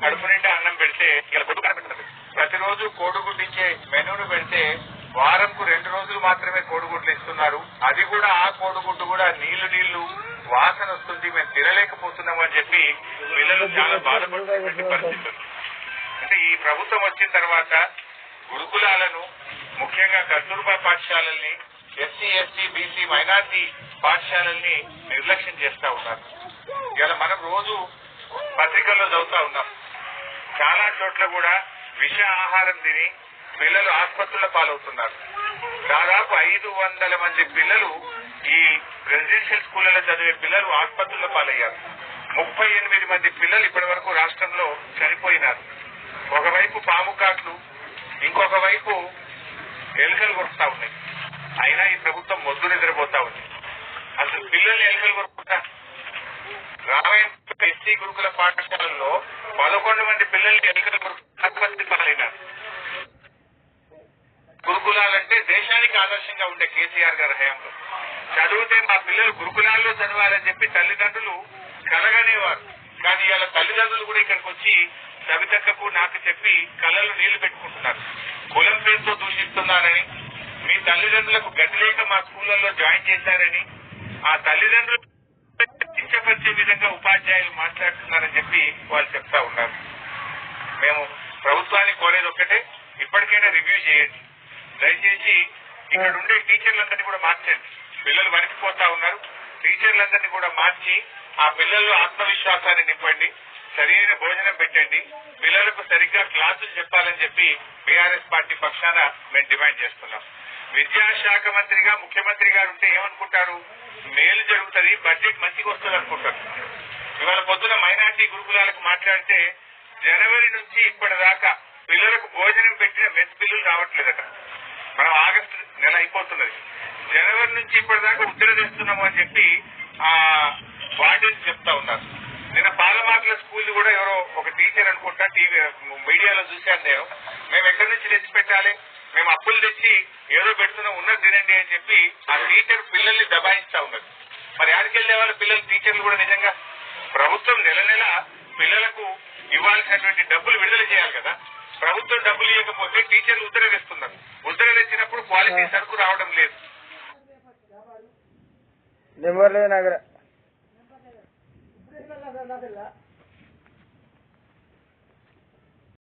కడుపు నిండా అన్నం పెడితే ఇలా కొడుకు పెట్టదు ప్రతిరోజు కోడిగుడ్లు ఇచ్చే మెనూను పెడితే వారంకు రెండు రోజులు మాత్రమే కోడిగుడ్లు ఇస్తున్నారు. అది కూడా ఆ కోడిగుడ్డు కూడా నీళ్ళు నీళ్ళు వాసన వస్తుంది మేము తినలేకపోతున్నాం అని చెప్పి పిల్లలు చాలా బాధపడుతున్నటువంటి పరిస్థితి అంటే ఈ ప్రభుత్వం వచ్చిన తర్వాత గురుకులాలను ముఖ్యంగా కస్తూర్బా పాఠశాలల్ని ఎస్సీ ఎస్టీ బీసీ మైనార్టీ పాఠశాలల్ని నిర్లక్ష్యం చేస్తా ఉన్నారు ఇలా మనం రోజు పత్రికల్లో చదువుతా ఉన్నాం. చాలా చోట్ల కూడా విష ఆహారం తిని పిల్లలు ఆసుపత్రుల పాలవుతున్నారు. దాదాపు ఐదు వందల మంది పిల్లలు ఈ రెసిడెన్షియల్ స్కూళ్ళలో చదివే పిల్లలు ఆసుపత్రుల పాలయ్యారు. ముప్పై ఎనిమిది మంది పిల్లలు ఇప్పటి వరకు రాష్ట్రంలో చనిపోయినారు. ఒకవైపు పాము కాట్లు ఇంకొక వైపు ఎలుకలు కొడుతా ఉన్నాయి. అయినా ఈ ప్రభుత్వం మొద్దు నిద్రపోతా ఉంది. అసలు పిల్లల్ని ఎలుకలు రామాయణ ఎస్సీ గురుకుల పాఠశాలలో పదకొండు మంది పిల్లల్ని ఎలుకలు కొరుకు గురుకులాలంటే దేశానికి ఆదర్శంగా ఉండే కేసీఆర్ గారి హయాంలో. చదివితే మా పిల్లలు గురుకులాల్లో చదవాలని చెప్పి తల్లిదండ్రులు కలగనేవారు. కానీ ఇలా తల్లిదండ్రులు కూడా ఇక్కడికి వచ్చి సవితక్కకు నాకు చెప్పి కళ్ళలో నీళ్ళు పెట్టుకుంటున్నారు. కులం పేరుతో దూషిస్తున్నారని మీ తల్లిదండ్రులకు గతి లేక మా స్కూళ్ళలో జాయిన్ చేశారని ఆ తల్లిదండ్రులు ఇష్టపరిచే విధంగా ఉపాధ్యాయులు మాట్లాడుతున్నారని చెప్పి వాళ్ళు చెప్తా ఉన్నారు. మేము ప్రభుత్వాన్ని కోరేది ఒక్కటే ఇప్పటికైనా రివ్యూ చేయండి. దయచేసి ఇక్కడ ఉండే టీచర్లందరినీ కూడా మార్చండి. పిల్లలు వణికిపోతా ఉన్నారు. టీచర్లందరినీ కూడా మార్చి ఆ పిల్లల్లో ఆత్మవిశ్వాసాన్ని నింపండి. సరైన భోజనం పెట్టండి. పిల్లలకు సరిగ్గా క్లాసులు చెప్పాలని చెప్పి బీఆర్ఎస్ పార్టీ పక్షాన మేము డిమాండ్ చేస్తున్నాం. విద్యాశాఖ మంత్రిగా ముఖ్యమంత్రి గారు ఉంటే ఏమనుకుంటారు? మేలు జరుగుతుంది బడ్జెట్ మంచిగా వస్తుంది అనుకుంటారు. ఇవాళ పొద్దున మైనార్టీ గురుకులాలకు మాట్లాడితే జనవరి నుంచి ఇప్పటిదాకా పిల్లలకు భోజనం పెట్టిన మెస్ బిల్లులు రావట్లేదట. మనం ఆగస్టు నెల అయిపోతున్నది. జనవరి నుంచి ఇప్పటిదాకా ఉత్తర తెస్తున్నాము అని చెప్పి ఆ వార్డెన్స్ చెప్తా ఉన్నారు. నిన్న పాలమాకుల స్కూల్ కూడా ఎవరో ఒక టీచర్ అనుకుంటా టీవీ మీడియాలో చూశాను నేను. మేము ఎక్కడి నుంచి తెచ్చి పెట్టాలి మేము అప్పులు తెచ్చి ఏదో పెడుతున్నాం ఉన్నది తినండి అని చెప్పి ఆ టీచర్ పిల్లల్ని దబాయిస్తా ఉన్నది. మరి ఆడికి వెళ్ళే వాళ్ళ పిల్లలు టీచర్లు కూడా నిజంగా ప్రభుత్వం నెల నెల పిల్లలకు ఇవ్వాల్సినటువంటి డబ్బులు విడుదల చేయాలి కదా. ప్రభుత్వం డబ్బులు ఇవ్వకపోతే టీచర్లు ఉత్తరం ఇస్తున్నారు ఉత్తరం ఇచ్చినప్పుడు క్వాలిటీ సరుకు రావడం లేదు. నెంబర్ లేదు